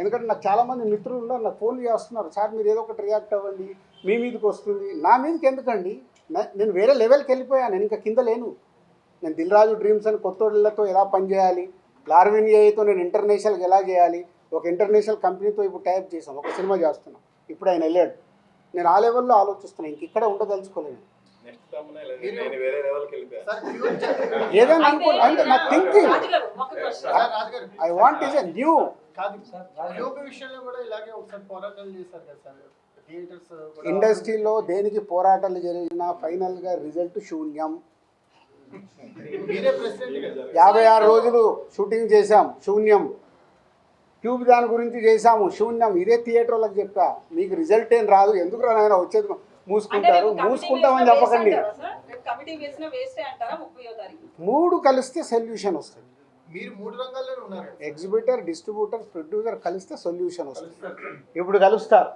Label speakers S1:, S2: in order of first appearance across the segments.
S1: ఎందుకంటే నాకు చాలామంది మిత్రులు ఉన్నారు నాకు ఫోన్ చేస్తున్నారు. సార్ మీరు ఏదో ఒకటి రియాక్ట్ అవ్వండి మీ మీదకి వస్తుంది. నా మీదకి ఎందుకండి? నేను వేరే లెవెల్కి వెళ్ళిపోయాను నేను ఇంకా కింద లేను. నేను దిల్ రాజు డ్రీమ్స్ అని కొత్తోళ్ళతో ఎలా పనిచేయాలి లార్విన్ ఏఐతో నేను ఇంటర్నేషనల్కి ఎలా చేయాలి? ఒక ఇంటర్నేషనల్ కంపెనీతో ఇప్పుడు టైప్ చేసాం ఒక సినిమా చేస్తున్నాం. ఇప్పుడు ఆయన వెళ్ళాడు. నేను ఆ లెవెల్లో ఆలోచిస్తున్నాను ఇంక ఇక్కడే ఉండదలుచుకోలేను
S2: నెక్స్ట్ తమ్మునే నేను వేరే లెవెల్కి వెళ్ళిపోయాను.
S3: సార్ ఫ్యూచర్
S1: ఏదైనా అనుకో అంటే నా thinking I want a new
S3: కాదు యూపీ విషయంలో కూడా ఇలాగే ఒకసారి పోరాటాలు చేశారు కదా సార్. థియేటర్స్ కూడా-
S1: ఇండస్ట్రీలో దేనికి పోరాటాలు జరిగినా ఫైనల్గా రిజల్ట్ శూన్యం.
S3: మీరే ప్రెసిడెంట్ కదా.
S1: యాభై ఆరు రోజులు షూటింగ్ చేశాం శూన్యం. ట్యూబ్ దాని గురించి చేశాము శూన్యం. ఇదే థియేటర్ వాళ్ళకి చెప్పా. మీకు రిజల్ట్ ఏం రాదు. ఎందుకు రానైనా వచ్చేది మూసుకుంటారు? మూసుకుంటామని చెప్పకండి. మూడు కలిస్తే సొల్యూషన్ వస్తుంది.
S3: మీరు మూడు రంగాల్లోనే ఉన్నారు.
S1: ఎగ్జిబిటర్ డిస్ట్రిబ్యూటర్ ప్రొడ్యూసర్ కలిస్తే సొల్యూషన్ వస్తుంది. ఇప్పుడు కలుస్తారు.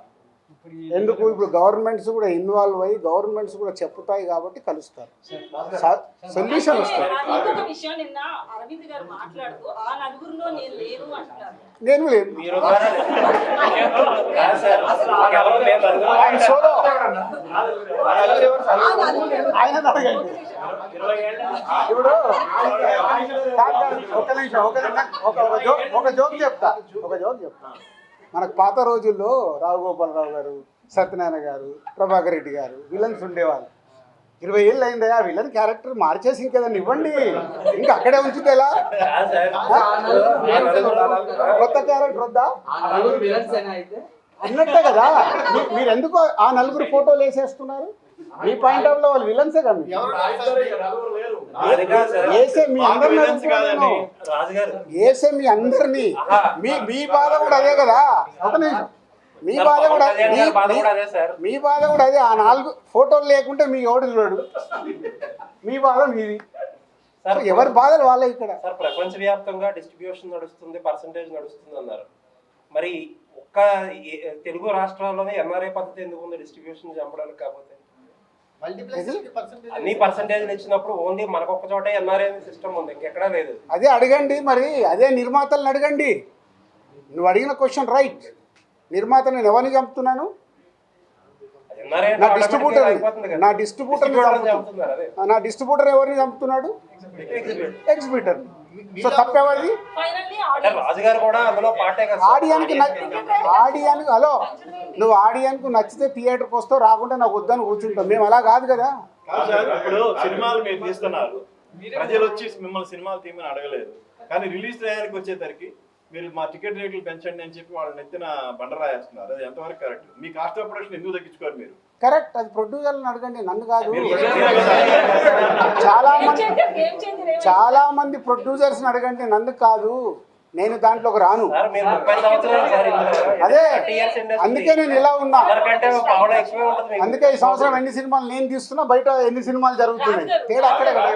S1: ఎందుకు? ఇప్పుడు గవర్నమెంట్స్ కూడా ఇన్వాల్వ్ అయ్యి గవర్నమెంట్స్ కూడా చెప్తాయి కాబట్టి కలుస్తారు. సొల్యూషన్ వస్తుంది.
S4: అది ఇంకొక విషయం నిన్న అరవింద్ గారు మాట్లాడుతూ ఆ నలుగురిలో నేను
S5: లేదా? కాదు సార్, మాకెవరో మేము నలుగురం
S1: ఆయన సోలో
S4: ఆ నలుగురు-
S1: అడగండి ఇప్పుడు ఒక నిమిషం ఒక ఒక ఒక జోక్ చెప్తా ఒక జోక్ చెప్తా మనకు పాత రోజుల్లో రావుగోపాలరావు గారు సత్యనారాయణ గారు ప్రభాకర్ రెడ్డి గారు విలన్స్ ఉండేవాళ్ళు. ఇరవై ఏళ్ళు అయిందా ఆ విలన్ క్యారెక్టర్ మార్చేసి కదండి ఇవ్వండి. ఇంకా అక్కడే ఉంచితే ఎలా? కొత్త క్యారెక్టర్ వద్దా? అన్నట్టే కదా. మీరు ఎందుకు ఆ నలుగురు ఫోటోలు వేసేస్తున్నారు? మీ పాయింట్ ఆఫ్లో వాళ్ళు విలన్సే కదా. వేసే మీ అందరిని వేసే మీ అందరినీ? మీ మీ బాధ కూడా అదే కదా? ఒక నిమిషం. మీ బాధ కూడా మీ-
S5: బాధ కూడా అదే సార్.
S1: మీ బాధ కూడా అదే. ఆ నాలుగు ఫోటోలు లేకుంటే మీ ఎవడు చూడు మీ బాధ మీది.
S5: సార్
S1: ఎవరి బాధలు వాళ్ళే ఇక్కడ?
S5: సార్ ప్రపంచవ్యాప్తంగా డిస్ట్రిబ్యూషన్ నడుస్తుంది పర్సంటేజ్ నడుస్తుంది అన్నారు. మరి ఒక్క తెలుగు రాష్ట్రాల్లోనే ఎన్ఆర్ఐ పద్ధతి ఎందుకు ఉంది డిస్ట్రిబ్యూషన్ చంపడానికి కాకపోతే?
S3: పర్సెంటేజ్
S5: అన్ని పర్సంటేజ్లు ఇచ్చినప్పుడు ఓన్లీ మనకు ఒక్క చోటే ఎన్ఆర్ఐ సిస్టమ్ ఉంది ఇంకెక్కడా లేదు.
S1: అదే అడగండి మరి అదే నిర్మాతలను అడగండి. నువ్వు అడిగిన క్వశ్చన్ రైట్ నిర్మాత నేను ఎవరిని చంపుతున్నాను? నా డిస్ట్రిబ్యూటర్ నా. డిస్ట్రిబ్యూటర్ నా డిస్ట్రిబ్యూటర్ ఎవరిని చంపుతున్నాడు? ఎగ్జిబిటర్ సో
S5: అంటే రాజుగారు కూడా అందులో పాటే.
S1: ఆడియన్కి ఆడియన్కి హలో నువ్వు ఆడియన్కు నచ్చితే థియేటర్కి వస్తావు రాకుంటే నాకు వద్దని కూర్చుంటాం మేము అలా కాదు కదా.
S2: కాదు సార్ ఇప్పుడు సినిమాలు మీరు తీస్తున్నారు. ప్రజలు వచ్చి మిమ్మల్ని సినిమాలు తీయమని అడగలేదు. కానీ రిలీజ్ టయానికి వచ్చేసరికి మీరు మా టికెట్ రేట్లు పెంచండి అని చెప్పి వాళ్ళని ఎత్తిన బండ రాయేస్తున్నారు అది ఎంతవరకు కరెక్ట్ మీ కాస్ట్ ఆఫ్ ప్రొడక్షన్ ఎందుకు తగ్గించుకోరు మీరు?
S1: కరెక్ట్ అది ప్రొడ్యూసర్లను అడగండి నన్ను కాదు చాలా మంది? చాలా మంది ప్రొడ్యూసర్స్ని అడగండి నన్ను కాదు నేను దాంట్లోకి రాను. అదే
S5: 30 years industry.
S1: అందుకే నేను ఇలా ఉన్నా. అందుకే ఈ సంవత్సరం ఎన్ని సినిమాలు నేను తీస్తున్నా బయట ఎన్ని సినిమాలు జరుగుతున్నాయి తేడా అక్కడే కదా